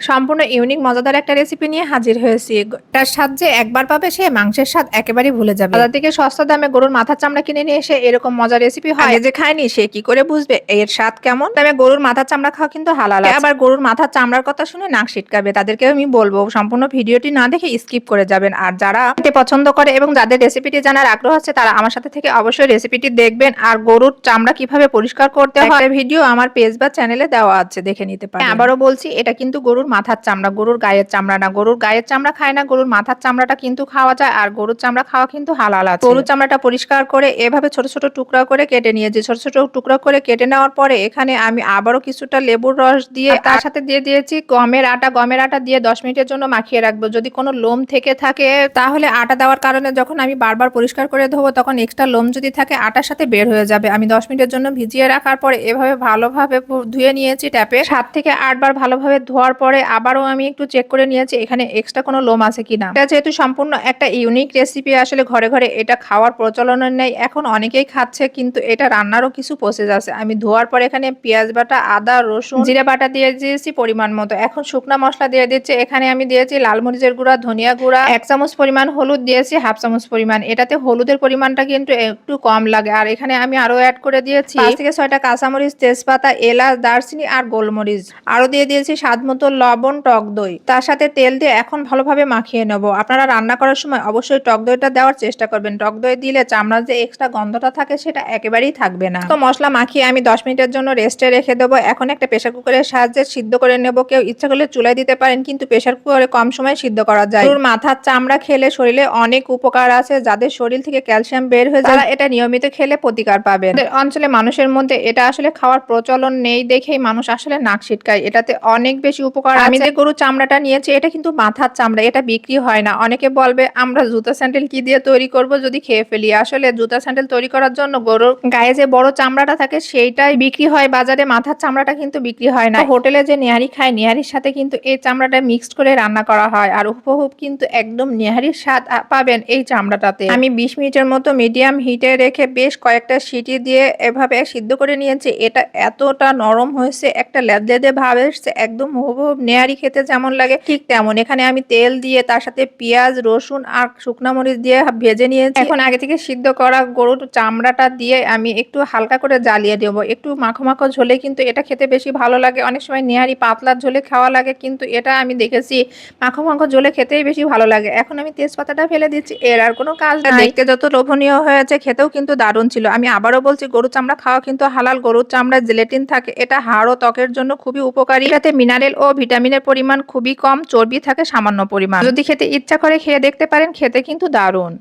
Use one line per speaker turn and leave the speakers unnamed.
সম্পূর্ণ ইউনিক মজাদার একটা রেসিপি নিয়ে হাজির হয়েছি। তার স্বাদ যে একবার পাবে সে মাংসের স্বাদ একেবারেই ভুলে যাবে। বাজার থেকে সস্তা দামে গরুর মাথার চামড়া কিনে নিয়ে এসে এরকম মজার রেসিপি হয়। যে খায়নি সে কি করে বুঝবে? এর স্বাদ কেমন? দামে গরুর মাথার চামড়া খাওয়া কিন্তু হালাল। আবার গরুর মাথার চামড়ার কথা শুনে নাক সিটকাবে। তাদেরকে আমি বলব সম্পূর্ণ ভিডিওটি না দেখে স্কিপ করে যাবেন। আর যারা খেতে পছন্দ করে এবং যাদের রেসিপিটি জানার আগ্রহ আছে তারা আমার সাথে থেকে অবশ্যই রেসিপিটি দেখবেন। আর গরুর চামড়া কীভাবে পরিষ্কার করতে হয় ভিডিও আমার পেজ বা চ্যানেলে দেওয়া আছে দেখে নিতে পারেন আবারও বলছি এটা কিন্তু গরুর মাথার চামড়া গরুর গায়ের চামড়া না। গরুর গায়ের চামড়া খায় না গরুর মাথার চামড়াটা কিন্তু খাওয়া যায় আর গরুর চামড়া খাওয়া কিন্তু হালাল আছে। গরুর চামড়াটা পরিষ্কার করে এভাবে ছোট ছোট টুকরা করে কেটে নিয়েছি। ছোট ছোট টুকরা করে কেটে নেওয়ার পরে এখানে আমি আবারও কিছুটা লেবুর রস দিয়ে তার সাথে দিয়ে দিয়েছি। গমের আটা গমের আটা দিয়ে দশ মিনিটের জন্য মাখিয়ে রাখব। যদি কোনো লোম থেকে থাকে তাহলে আটা দেওয়ার কারণে যখন আমি বারবার পরিষ্কার করে ধোবো তখন এক্সট্রা লোম যদি থাকে আটার সাথে বের হয়ে যাবে। আমি দশ মিনিটের জন্য ভিজিয়ে রাখার পরে এভাবে ভালোভাবে ধুয়ে নিয়েছি ট্যাপে। সাত থেকে আটবার ভালোভাবে ধোয়ার পরে আবারও আমি একটু চেক করে নিয়েছি, এখানে এক্সট্রা কোনো লোম আছে কিনা। এটা যেহেতু সম্পূর্ণ একটা ইউনিক রেসিপি আসলে ঘরে ঘরে এটা খাওয়ার প্রচলন নেই। এখন অনেকেই খাচ্ছে, কিন্তু এটা রান্নারও কিছু প্রসেস আছে। আমি ধোয়ার পর এখানে পেঁয়াজ বাটা, আদা, রসুন, জিরে বাটা দিয়ে দিয়েছি পরিমাণ মতো। এখন শুকনা মশলা দিয়ে দিচ্ছি। এখানে আমি দিয়েছি লাল মরিচের গুঁড়া, ধনিয়া গুঁড়া, এক চামচ পরিমাণ হলুদ দিয়েছি, হাফ চামচ পরিমাণ। এটাতে হলুদের পরিমাণটা কিন্তু একটু কম লাগে। আর এখানে আমি আরও অ্যাড করে দিয়েছি থেকে ছয়টা কাঁচামরিচ, তেজপাতা, এলাচ, দারচিনি আর গোলমরিচ। আরও দিয়ে দিয়েছি স্বাদ মতো লবণ, টক দই। তার সাথে তেল দিয়ে এখন ভালোভাবে মাখিয়ে নেব। আপনারা রান্না করার সময় অবশ্যই টক দইটা দেওয়ার চেষ্টা করবেন। টক দই দিলে চামড়ার যে এক্সট্রা গন্ধটা থাকে সেটা একেবারেই থাকবে না। তো মশলা মাখিয়ে আমি দশ মিনিটের জন্য রেস্টে রেখে দেবো। এখন একটা প্রেশার কুকারের সাহায্যে সিদ্ধ করে নেব। কেউ ইচ্ছা করলে চুলায় দিতে পারেন, কিন্তু প্রেশার কুকারে কম সময় সিদ্ধ করা যায়। গরুর মাথার চামড়া খেলে শরীরে অনেক উপকার আছে, যাদের শরীর থেকে ক্যালসিয়াম বের হয়ে যায়। এটা নিয়মিত খেলে প্রতিকার আমাদের অঞ্চলে মানুষের মধ্যে এটা আসলে খাওয়ার প্রচলন নেই দেখেই মানুষ আসলে নাক ছিটকায়। এটাতে অনেক বেশি উপকার আমি যে গরুর চামড়াটা নিয়েছি এটা কিন্তু মাথার চামড়া এটা বিক্রি হয় না। অনেকে বলবে আমরা জুতা স্যান্ডেল কি দিয়ে তৈরি করব যদি খেয়ে ফেলি? আসলে জুতা স্যান্ডেল তৈরি করার জন্য গরুর গায়ে যে বড় চামড়াটা থাকে সেইটাই বিক্রি হয়। বাজারে মাথার চামড়াটা কিন্তু বিক্রি হয় না। হোটেলে যে নেহারি খায় নেহারির সাথে কিন্তু এই চামড়াটা মিক্সড করে রান্না করা হয়। আর উপভোগ কিন্তু একদম নেহারির স্বাদ পাবেন এই চামড়াটাতে। আমি বিশ মিনিটের মতো মিডিয়াম হিটে রেখে বেশ কয়েকটা সিটি দিয়ে এভাবে সিদ্ধ করে নিয়েছি। এটা এতটা নরম হয়েছে একটা লেদলেদে ভাব এসছে একদম হুবহুব নেহারি খেতে যেমন লাগে ঠিক তেমন। এখানে আমি তেল দিয়ে তার সাথে পেঁয়াজ রসুন আর শুকনা মরিচ দিয়ে ভেজে নিয়েছি। এখন আগে থেকে সিদ্ধ করা গরুর চামড়াটা দিয়ে আমি একটু হালকা করে জ্বালিয়ে দেবো। একটু মাখো মাখো ঝোলে কিন্তু এটা খেতে বেশি ভালো লাগে। অনেক সময় নেহারি পাতলা ঝোলে খাওয়া লাগে কিন্তু এটা আমি দেখেছি মাখো মাখো ঝোলে খেতেই বেশি ভালো লাগে। এখন আমি তেজপাতাটা ফেলে দিচ্ছি। এর আর কোনো কাজ নাই। দেখতে যত লোভনীয় হয়েছে খেতেও কিন্তু দারুণ ছিল। আমি আবারও বলছি গরুর চামড়া খাওয়া কিন্তু হালাল। গরুর চামড়ায় জেলেটিন থাকে। এটা হাড় ও ত্বকের জন্য খুবই উপকারী। এটাতে মিনারেল ও ভিটামিনের পরিমাণ খুবই কম, চর্বি থাকে সামান্য পরিমাণ। যদি খেতে ইচ্ছা করে খেয়ে দেখতে পারেন, খেতে কিন্তু দারুণ।